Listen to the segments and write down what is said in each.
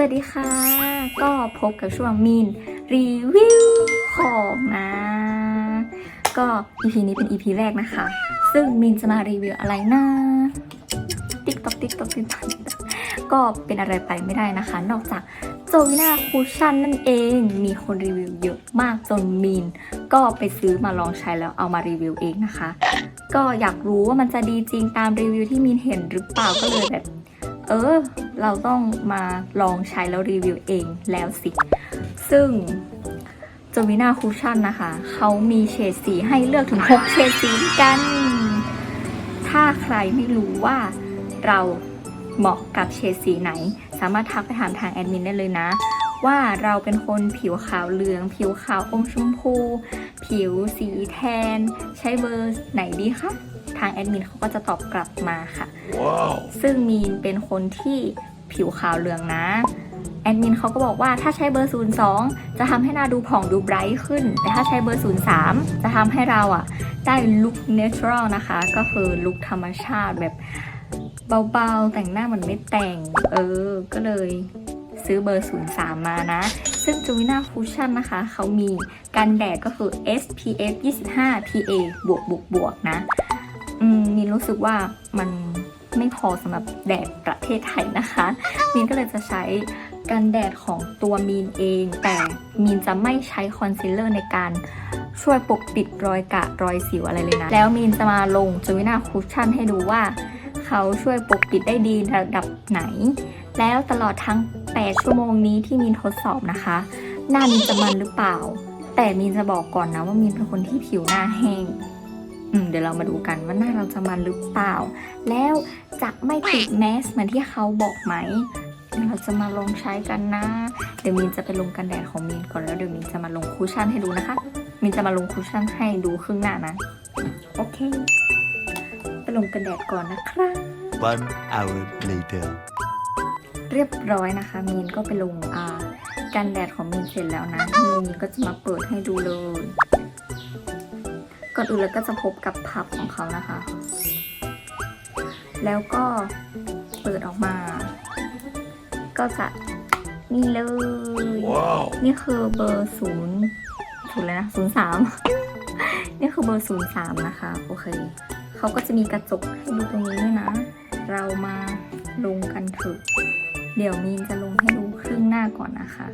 วัสดีค่ะ ก็พบกับช่วงมีนรีวิวของนะ ก็ EP นี้เป็น EP แรกนะคะ ซึ่งมินจะมารีวิวอะไรนะติ๊กต๊อกติ๊กต๊อกติ๊กต๊อกก็เป็นอะไรไปไม่ได้นะคะ นอกจากโจวินาคูชั่นนั่นเอง มีคนรีวิวเยอะมากจนมีน ก็ไปซื้อมาลองใช้แล้วเอามารีวิวเองนะคะ ก็อยากรู้ว่ามันจะดีจริงตามรีวิวที่มีนเห็นหรือเปล่าก็เลยแบบ เออ เราต้องมาลองใช้แล้วรีวิวเองแล้วสิ ซึ่งจมินาคูชั่นนะคะ เขามีเฉดสีให้เลือกถึง 6 เฉดสีด้วยกัน ถ้าใครไม่รู้ว่าเราเหมาะกับเฉดสีไหน สามารถทักไปถามทางแอดมินได้เลยนะ ว่าเราเป็นคนผิวขาวเหลือง ผิวขาวอมชมพู ผิวสีแทน ใช้เบอร์ไหนดีคะ ทางแอดมินเขาก็จะตอบกลับมาค่ะ Wow. ซึ่งมีนเป็นคนที่ ผิวขาวเหลืองนะแอดมินเขาก็บอกว่าถ้าใช้เบอร์ 02 จะทำให้หน้าดูผ่องดูไบรท์ขึ้น แต่ถ้าใช้เบอร์ 03 จะทำให้เราอะได้ลุคเนเชอรัลนะคะ ก็คือลุคธรรมชาติแบบเบาๆ แต่งหน้าเหมือนไม่แต่ง เออ ก็เลยซื้อเบอร์ 03 มานะ ซึ่งจูวิน่าฟูชั่นนะคะ เขามีกันแดดก็คือ SPF 25 PA บวกบวกบวกนะ อืมมินรู้สึกว่ามัน ไม่พอสำหรับแดดประเทศไทยนะคะ มินก็เลยจะใช้กันแดดของตัวมีนเอง แต่มินจะไม่ใช้คอนซีลเลอร์ในการช่วยปกปิดรอยกระรอยสิวอะไรเลยนะ แล้วมินจะมาลงจูวินาคูชั่นให้ดูว่าเขาช่วยปกปิดได้ดีระดับไหน แล้วตลอดทั้ง 8 ชั่วโมงนี้ที่มินทดสอบนะคะ หน้ามินจะมันหรือเปล่า แต่มินจะบอกก่อนนะว่ามินเป็นคนที่ผิวหน้าแห้ง เดี๋ยวเรามาดูกันว่าหน้าเราจะมันหรือเปล่า แล้วจะไม่ติดแมสเหมือนที่เขาบอกไหมเดี๋ยวเราจะมาลองใช้กันนะ เดี๋ยวมินจะไปลงกันแดดของมินก่อนแล้วเดี๋ยวมินจะมาลงคูชั่นให้ดูนะคะ มินจะมาลงคูชั่นให้ดูครึ่งหน้านะ โอเค ไปลงกันแดดก่อนนะครับ One hour later. เรียบร้อยนะคะ มีนก็ไปลงอ่ากันแดดของมีนเสร็จแล้วนะมีนก็จะมาเปิดให้ดูเลย ก่อนอื่นเลยก็จะพบกับพับของเขานะคะ แล้วก็เปิดออกมา ก็จะนี่เลย Wow. นี่คือเบอร์ศูนย์ศูนย์เลยนะศูนย์สามนี่คือเบอร์ศูนย์สามนะคะ โอเค เขาก็จะมีกระจกให้ดูตรงนี้ด้วยนะ เรามาลงกันเถอะเดี๋ยวมีนจะลงให้ดูครึ่งหน้าก่อนนะคะ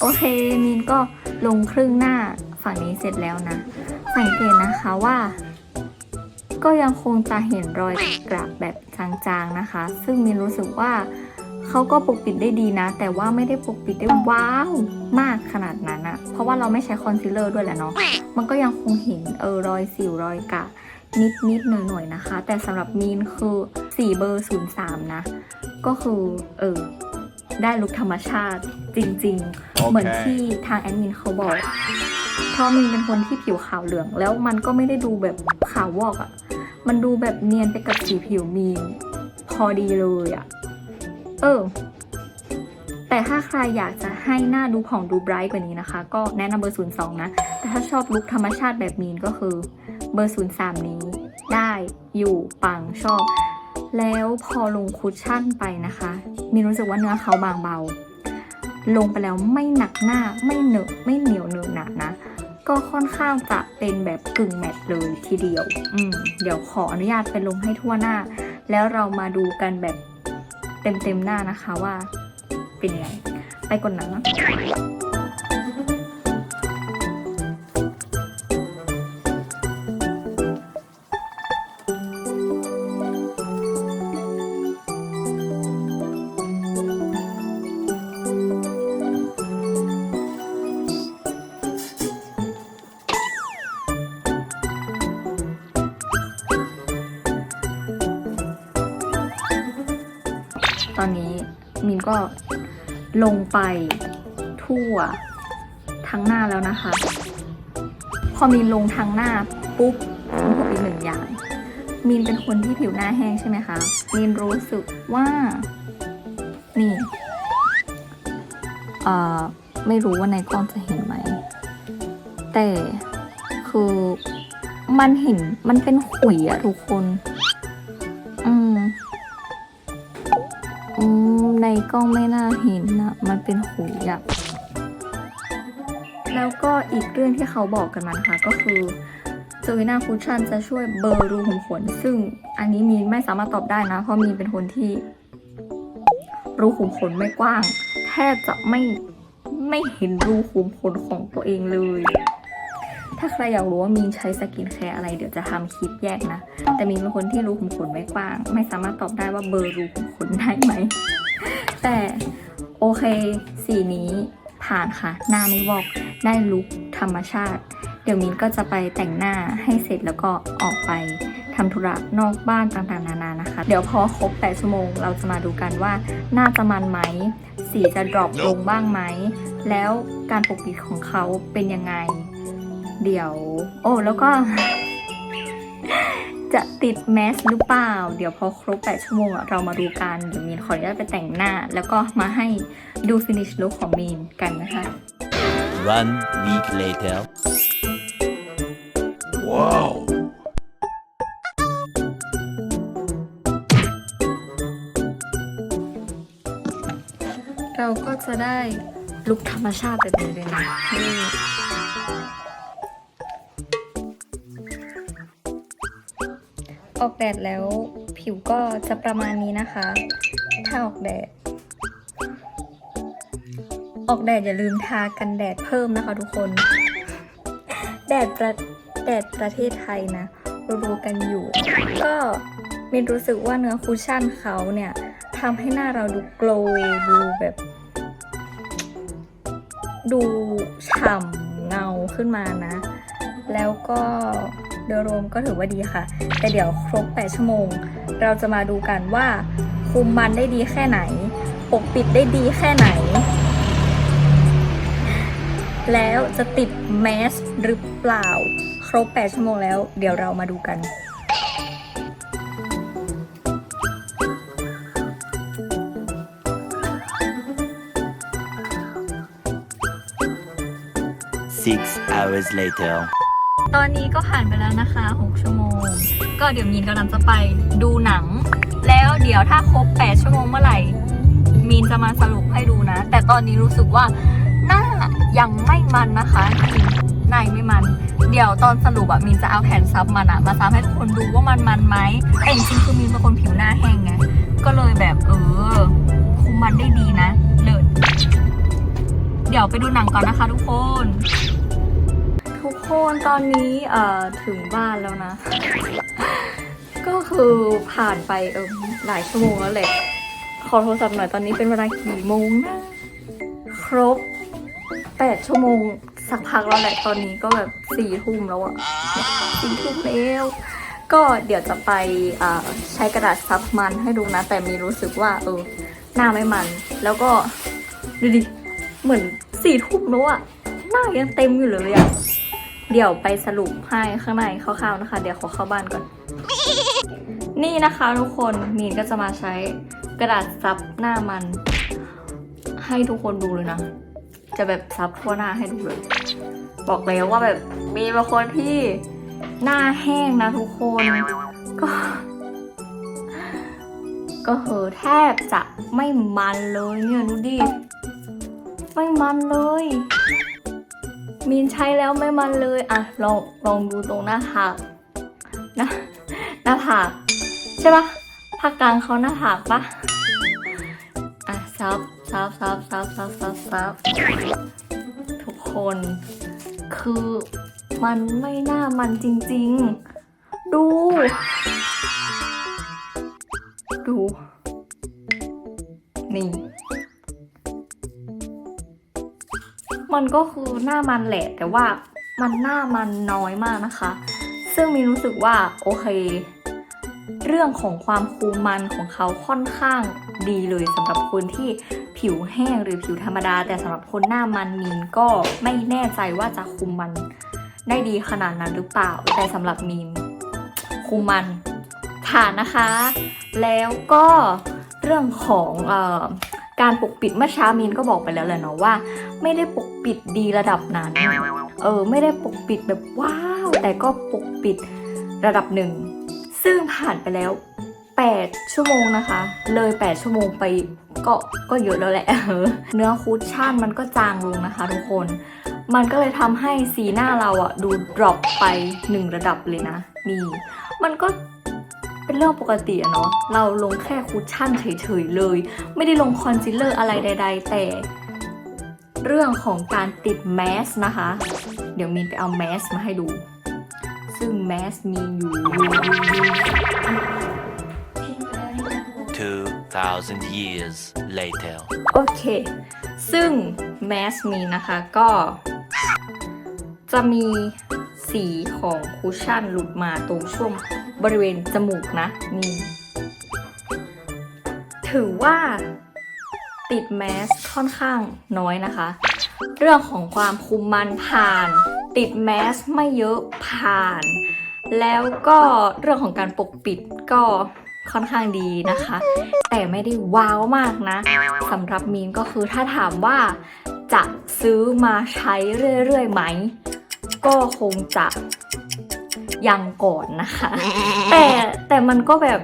โอเคมีนก็ลงครึ่งหน้าฝั่งนี้เสร็จแล้วนะ สังเกตนะคะว่า ก็ยังคงจะเห็นรอยกระแบบจางๆนะคะ ซึ่งมินรู้สึกว่าเขาก็ปกปิดได้ดีนะ แต่ว่าไม่ได้ปกปิดได้ว้าวมากขนาดนั้นอะเพราะว่าเราไม่ใช้คอนซีลเลอร์ด้วยแหละเนาะมันก็ยังคงเห็นเออรอยสิวรอยกระนิดนิดๆหน่อยหน่อยๆนะคะ แต่สำหรับมีนคือ 4 เบอร์ 03 นะ ก็คือเออ ได้ลุคธรรมชาติจริง ๆ เหมือนที่ทางแอดมินเขาบอก เพราะมินเป็นคนที่ผิวขาวเหลือง แล้วมันก็ไม่ได้ดูแบบขาววอกอะ่ะ มันดูแบบเนียนไปกับสีผิวมีนพอดีเลยอะ่ะ เออ แต่ถ้าใครอยากจะให้หน้าดูผ่องดูไบรท์กว่านี้นะคะ ก็แนะนำเบอร์ 02 นะ แต่ถ้าชอบลุคธรรมชาติแบบมีนก็คือเบอร์ 03 นี้ได้อยู่ปังชอบ แล้วพอลงคุชชั่นไปนะคะ มีรู้สึกว่าเนื้อเขาบางเบา ลงไปแล้วไม่หนักหน้าไม่เหนอะไม่เหนียวเนอะหนะนะ ก็ค่อนข้างจะเป็นแบบกึ่งแมตต์เลยทีเดียว อืมเดี๋ยวขออนุญาตไปลงให้ทั่วหน้า แล้วเรามาดูกันแบบเต็มเต็มๆหน้านะคะว่าเป็นยังไงไปกดหนังนะ ตอนนี้มินก็ลงไปทั่วทั้งหน้าแล้วนะคะ พอมีนลงทางหน้าปุ๊บต้องพูดอีกหนึ่งอย่างมีนเป็นคนที่ผิวหน้าแห้งใช่ไหมคะมีนรู้สึกว่า นี่เอ่อไม่รู้ว่าในกล้องจะเห็นไหม แต่คือมันเห็นมันเป็นขุยอะทุกคน ในกล้องไม่น่าเห็นนะ มันเป็นขุยอะแล้วก็อีกเรื่องที่เขาบอกกันมานะคะก็คือเจวิน่าคุชชั่นจะช่วยเบลอรูขุมขน ซึ่งอันนี้มีนไม่สามารถตอบได้นะ เพราะมีนเป็นคนที่รูขุมขนไม่กว้าง แทบจะไม่ไม่เห็นรูขุมขนของตัวเองเลย ถ้าใครอยากรู้ว่ามีนใช้สกินแคร์อะไรเดี๋ยวจะทำคลิปแยกนะ แต่มีนเป็นคนที่รูขุมขนไม่กว้าง ไม่สามารถตอบได้ว่าเบอร์รูขุมขนได้ไหม แต่โอเค สีนี้ผ่านค่ะ หน้าไม่วอกได้ลุคธรรมชาติ เดี๋ยวมินก็จะไปแต่งหน้าให้เสร็จแล้วก็ออกไปทำธุระนอกบ้านต่างๆนานานะคะ เดี๋ยวพอครบ8ชั่วโมงเราจะมาดูกันว่าหน้าจะมันไหม สีจะดรอปลงบ้างไหม แล้วการปกปิดของเขาเป็นยังไง เดี๋ยว โอ้แล้วก็ จะติดแมสหรือเปล่า เดี๋ยวพอครบ 8 ชั่วโมงอะเรามาดูกันเดี๋ยวมีนขออนุญาตไปแต่งหน้า แล้วก็มาให้ดูฟินิชลุคของมีนกันนะคะ One week later. Wow. เราก็จะได้ลุคธรรมชาติแบบนี้เลยนะ ออกแดดแล้วผิวก็จะประมาณนี้นะคะ ถ้าออกแดด ออกแดดอย่าลืมทากันแดดเพิ่มนะคะทุกคน แดดประแดดประเทศไทยนะรู้ๆกันอยู่ ก็มินรู้สึกว่าเนื้อคุชชั่นเขาเนี่ยทำให้หน้าเราดูโกลว์ดูแบบ ดูฉ่ำเงาขึ้นมานะ แล้วก็ โดยรวมก็ถือว่าดีค่ะ แต่เดี๋ยวครบ 8 ชั่วโมง เราจะมาดูกันว่า คุมมันได้ดีแค่ไหน ปกปิดได้ดีแค่ไหน แล้วจะติดแมสหรือเปล่า ครบ 8 ชั่วโมงแล้ว เดี๋ยวเรามาดูกัน Six hours later. ตอนนี้ก็ผ่านไปแล้วนะคะ 6 ชั่วโมง ก็เดี๋ยวมีนกำลังจะไปดูหนัง แล้วเดี๋ยวถ้าครบ 8 ชั่วโมงเมื่อไหร่ มีนจะมาสรุปให้ดูนะ แต่ตอนนี้รู้สึกว่าหน้ายังไม่มันนะคะหน้ายไม่มัน เดี๋ยวตอนสรุปอะมีนจะเอาแผ่นซับมันอะมาซับให้ทุกคนดูว่ามันมันไหมแต่จริงๆคือมีนเป็นคนผิวหน้าแห้งไง ก็เลยแบบเออคุมมันได้ดีนะ เลิศ เดี๋ยวไปดูหนังก่อนนะคะทุกคน คนตอนนี้เอ่อถึงบ้านแล้วนะ ก็คือผ่านไปเออหลายชั่วโมงแล้วแหละ ขอโทรศัพท์หน่อยตอนนี้เป็นเวลากี่โมงนะครบแปดชั่วโมงสักพักแล้วแหละตอนนี้ก็แบบสี่ทุ่มแล้วอะสี่ทุ่มแล้วก็เดี๋ยวจะไปอ่ใช้กระดาษซับมันให้ดูนะ แต่มีรู้สึกว่า เออ หน้าไม่มัน แล้วก็ดูดิ เหมือนสี่ทุ่มแล้วอะหน้ายังเต็มอยู่เลยอะ เดี๋ยวไปสรุปให้ข้างในคร่าวๆนะคะ เดี๋ยวขอเข้าบ้านก่อน นี่นะคะทุกคนมีนก็จะมาใช้กระดาษซับหน้ามัน ให้ทุกคนดูเลยนะ จะแบบซับทั่วหน้าให้ดูเลย บอกแล้วว่าแบบมีบางคนที่หน้าแห้งนะทุกคน ก็ ก็เหอแทบจะไม่มันเลยเนี่ยดูดิไม่มันเลย มีนใช้แล้วไม่มันเลย อะ ลองลองดูตรงหน้าผากนะหน้าผากใช่ปะภาคกลางเขาหน้าผากปะอะซับซับซับซับซับซับซับทุกคน คือมันไม่น่ามันจริง ๆ ดู ดู นี่ มันก็คือหน้ามันแหละ แต่ว่ามันหน้ามันน้อยมากนะคะ ซึ่งมีรู้สึกว่าโอเค เรื่องของความคูมันของเขาค่อนข้างดีเลยสำหรับคนที่ผิวแห้งหรือผิวธรรมดา แต่สำหรับคนหน้ามันมีนก็ไม่แน่ใจว่าจะคุมมันได้ดีขนาดนั้นหรือเปล่า แต่สำหรับมีนคุมมันผ่านนะคะ แล้วก็เรื่องของอ การปกปิดเมื่อเช้ามีนก็บอกไปแล้วแหละเนาะว่า ไม่ได้ปกปิดดีระดับนั้น เออ ไม่ได้ปกปิดแบบว้าว แต่ก็ปกปิดระดับหนึ่ง ซึ่งผ่านไปแล้ว 8 ชั่วโมงนะคะ เลย 8 ชั่วโมงไปก็ก็เยอะแล้วแหละเออเนื้อคูชชั่นมันก็จางลงนะคะทุกคน มันก็เลยทำให้สีหน้าเราอะดูดรอปไป1ระดับเลยนะ นี่ มันก็ เป็นเรื่องปกติอะเนาะเราลงแค่คูชชั่นเฉยๆเลย ไม่ได้ลงคอนซีลเลอร์อะไรใด ๆ แต่ เรื่องของการติดแมสนะคะ เดี๋ยวมีนไปเอาแมสมาให้ดู ซึ่งแมสมีอยู่2,000 years later. โอเค ซึ่งแมสมีนะคะก็ จะมีสีของคุชชั่นหลุดมาตรงช่วง บริเวณจมูกนะนี่ถือว่าติดแมสค่อนข้างน้อยนะคะ เรื่องของความคุมมันผ่าน ติดแมสไม่เยอะผ่าน แล้วก็เรื่องของการปกปิดก็ค่อนข้างดีนะคะ แต่ไม่ได้ว้าวมากนะสำหรับมีนก็คือถ้าถามว่าจะซื้อมาใช้เรื่อยๆไหม ก็คงจะ ยังก่อนนะคะ แต่แต่มันก็แบบ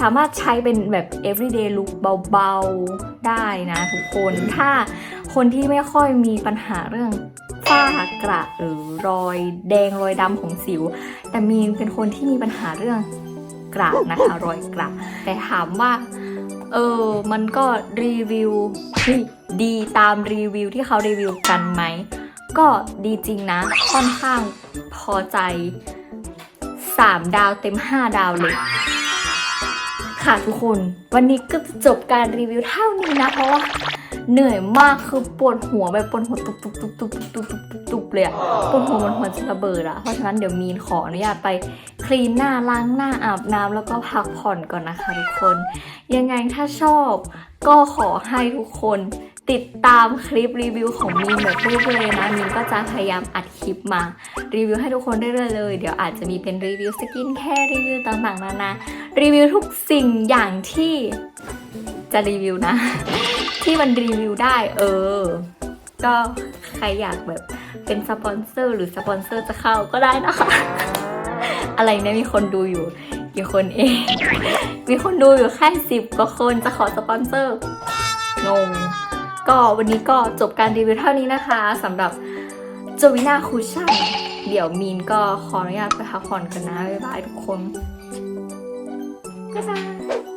สามารถใช้เป็นแบบ everyday look เบาๆ ได้นะทุกคน ถ้าคนที่ไม่ค่อยมีปัญหาเรื่องฝ้ากระหรือรอยแดงรอยดำของสิว แต่มีนเป็นคนที่มีปัญหาเรื่องกระนะคะรอยกระ แต่ถามว่า เออ มันก็รีวิวดีตามรีวิวที่เขารีวิวกันไหม ก็ดีจริงนะ ค่อนข้างพอใจ 3 ดาวเต็ม 5 ดาวเลย ค่ะทุกคน วันนี้ก็จะจบการรีวิวเท่านี้นะ เพราะว่าเหนื่อยมากคือปวดหัวแบบปวดหัวตุบตุบตุบตุบตุบตุบตุบตุบเลยอะปวดหัวมันหัวจะระเบิดอะเพราะฉะนั้นเดี๋ยวมีนขออนุญาตไปคลีนหน้าล้างหน้าอาบน้ำแล้วก็พักผ่อนก่อนนะคะทุกคน ยังไงถ้าชอบก็ขอให้ทุกคน ติดตามคลิปรีวิวของมีนแบบเรื่อยๆนะมีนก็จะพยายามอัดคลิปมารีวิวให้ทุกคนได้เรื่อยๆเลย เดี๋ยวอาจจะมีเป็นรีวิวสกินแคร์รีวิวต่างๆนานารีวิวทุกสิ่งอย่างที่จะรีวิวนะ ที่มันรีวิวได้เออ ก็ใครอยากแบบเป็นสปอนเซอร์หรือสปอนเซอร์จะเข้าก็ได้นะคะ อะไรเนี่ยมีคนดูอยู่กี่คนเอง มีคนดูอยู่แค่สิบกว่าคนจะขอสปอนเซอร์งง ก็วันนี้ก็จบการรีวิวเท่านี้นะคะสำหรับจวินาคูชั่น เดี๋ยวมีนก็ขออนุญาตไปพักผ่อนกันนะ บ๊ายบายทุกคนบ๊ายบาย